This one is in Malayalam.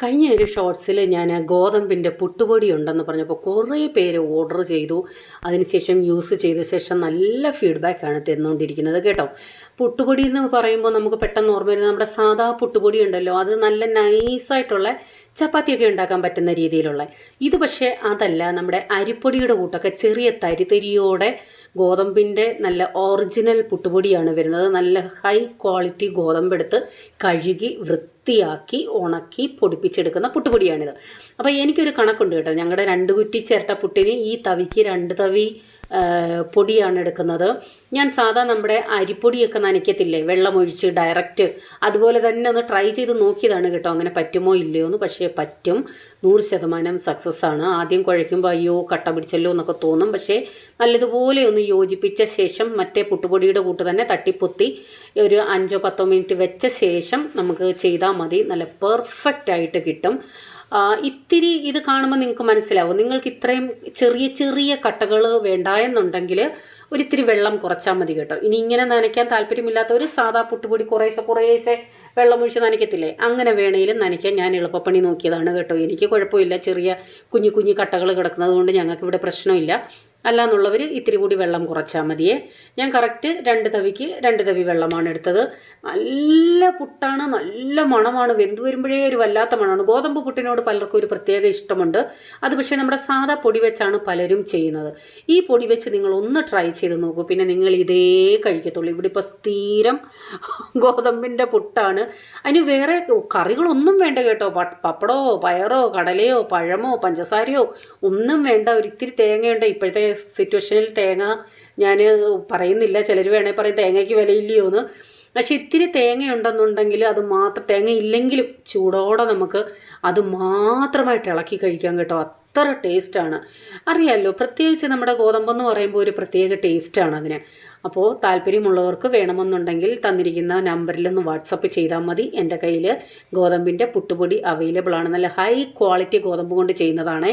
കഴിഞ്ഞ ഒരു ഷോർട്സിൽ ഞാൻ ഗോതമ്പിന്റെ പുട്ടുപൊടി ഉണ്ടെന്ന് പറഞ്ഞപ്പോൾ കുറേ പേര് ഓർഡർ ചെയ്തു. അതിനുശേഷം യൂസ് ചെയ്ത ശേഷം നല്ല ഫീഡ്ബാക്കാണ് തന്നുകൊണ്ടിരിക്കുന്നത് കേട്ടോ. പുട്ടുപൊടി എന്ന് പറയുമ്പോൾ നമുക്ക് പെട്ടെന്ന് ഓർമ്മ വരുന്നത് നമ്മുടെ സാധാ പുട്ടുപൊടി ഉണ്ടല്ലോ. അത് നല്ല നൈസായിട്ടുള്ള ചപ്പാത്തിയൊക്കെ ഉണ്ടാക്കാൻ പറ്റുന്ന രീതിയിലുള്ള. ഇത് പക്ഷേ അതല്ല നമ്മുടെ അരിപ്പൊടിയുടെ കൂട്ടൊക്കെ ചെറിയ തരിതരിയോടെ ഗോതമ്പിന്റെ നല്ല ഒറിജിനൽ പുട്ടുപൊടിയാണ് വരുന്നത്. നല്ല ഹൈ ക്വാളിറ്റി ഗോതമ്പെടുത്ത് കഴുകി വൃത്തിയാക്കി ഉണക്കി പൊടിപ്പിച്ചെടുക്കുന്ന പുട്ടുപൊടിയാണിത്. അപ്പോൾ എനിക്കൊരു കണക്കുണ്ട് കേട്ടോ. ഞങ്ങളുടെ രണ്ട് കുറ്റി ചേർത്ത പുട്ടിന് ഈ തവിക്ക് രണ്ട് തവി പൊടിയാണ് എടുക്കുന്നത്. ഞാൻ സാധാ നമ്മുടെ അരിപ്പൊടിയൊക്കെ നനയ്ക്കത്തില്ലേ? വെള്ളമൊഴിച്ച് ഡയറക്റ്റ് അതുപോലെ തന്നെ ഒന്ന് ട്രൈ ചെയ്ത് നോക്കിയതാണ് കേട്ടോ. അങ്ങനെ പറ്റുമോ ഇല്ലയോ എന്ന് പക്ഷേ പറ്റും. നൂറ് ശതമാനം സക്സസ് ആണ്. ആദ്യം കുഴയ്ക്കുമ്പോൾ അയ്യോ കട്ട പിടിച്ചല്ലോ എന്നൊക്കെ തോന്നും. പക്ഷേ നല്ലതുപോലെ ഒന്ന് യോജിപ്പിച്ച ശേഷം മറ്റേ പുട്ടുപൊടിയുടെ കൂട്ട് തന്നെ തട്ടിപ്പൊത്തി ഒരു അഞ്ചോ പത്തോ മിനിറ്റ് വെച്ച ശേഷം നമുക്ക് ചെയ്താൽ മതി. നല്ല പെർഫെക്റ്റ് ആയിട്ട് കിട്ടും. ഇത്തിരി ഇത് കാണുമ്പോൾ നിങ്ങൾക്ക് മനസ്സിലാവും. നിങ്ങൾക്ക് ഇത്രയും ചെറിയ ചെറിയ കട്ടകൾ വേണ്ട എന്നുണ്ടെങ്കിൽ ഒരിത്തിരി വെള്ളം കുറച്ചാൽ മതി കേട്ടോ. ഇനി ഇങ്ങനെ നനയ്ക്കാൻ താല്പര്യമില്ലാത്ത ഒരു സാധാ പുട്ടുപൊടി കുറേശ്ശെ കുറേശ്ശെ വെള്ളം ഒഴിച്ച് നനയ്ക്കത്തില്ലേ? അങ്ങനെ വേണേലും നനയ്ക്കാൻ ഞാൻ എളുപ്പപ്പണി നോക്കിയതാണ് കേട്ടോ. എനിക്ക് കുഴപ്പമില്ല. ചെറിയ കുഞ്ഞു കുഞ്ഞു കട്ടകൾ കിടക്കുന്നത് കൊണ്ട് ഞങ്ങൾക്ക് ഇവിടെ പ്രശ്നമില്ല. അല്ലാന്നുള്ളവർ ഇത്തിരി കൂടി വെള്ളം കുറച്ചാൽ മതിയേ. ഞാൻ കറക്റ്റ് രണ്ട് തവിക്ക് രണ്ട് തവി വെള്ളമാണ് എടുത്തത്. നല്ല പുട്ടാണ് നല്ല മണമാണ്. വെന്ത് വരുമ്പോഴേ ഒരു വല്ലാത്ത മണമാണ്. ഗോതമ്പ് പുട്ടിനോട് പലർക്കും ഒരു പ്രത്യേക ഇഷ്ടമുണ്ട്. അത് പക്ഷേ നമ്മുടെ സാധാ പൊടി വെച്ചാണ് പലരും ചെയ്യുന്നത്. ഈ പൊടി വെച്ച് നിങ്ങൾ ഒന്ന് ട്രൈ ചെയ്ത് നോക്കൂ. പിന്നെ നിങ്ങൾ ഇതേ കഴിക്കത്തുള്ളൂ. ഇവിടെ ഇപ്പോൾ സ്ഥിരം ഗോതമ്പിന്റെ പുട്ടാണ്. അതിന് വേറെ കറികളൊന്നും വേണ്ട കേട്ടോ. പപ്പടോ പയറോ കടലയോ പഴമോ പഞ്ചസാരയോ ഒന്നും വേണ്ട. ഒരു ഇത്തിരി തേങ്ങയുണ്ട്. ഇപ്പോഴത്തെ സിറ്റുവേഷനിൽ തേങ്ങ ഞാൻ പറയുന്നില്ല. ചിലർ വേണേൽ പറയും തേങ്ങയ്ക്ക് വിലയില്ലയോ എന്ന് പക്ഷെ ഇത്തിരി തേങ്ങയുണ്ടെന്നുണ്ടെങ്കിൽ അത് മാത്രം തേങ്ങ ഇല്ലെങ്കിലും ചൂടോടെ നമുക്ക് അത് മാത്രമായിട്ട് ഇളക്കി കഴിക്കാൻ കേട്ടോ. അത്ര ടേസ്റ്റാണ് അറിയാമല്ലോ പ്രത്യേകിച്ച് നമ്മുടെ ഗോതമ്പെന്ന് പറയുമ്പോൾ ഒരു പ്രത്യേക ടേസ്റ്റാണ് അതിന്. അപ്പോൾ താല്പര്യമുള്ളവർക്ക് വേണമെന്നുണ്ടെങ്കിൽ തന്നിരിക്കുന്ന നമ്പറിലൊന്ന് വാട്സപ്പ് ചെയ്താൽ മതി. എന്റെ കയ്യിൽ ഗോതമ്പിന്റെ പുട്ടുപൊടി അവൈലബിൾ ആണ്. നല്ല ഹൈ ക്വാളിറ്റി ഗോതമ്പ് കൊണ്ട് ചെയ്യുന്നതാണേ.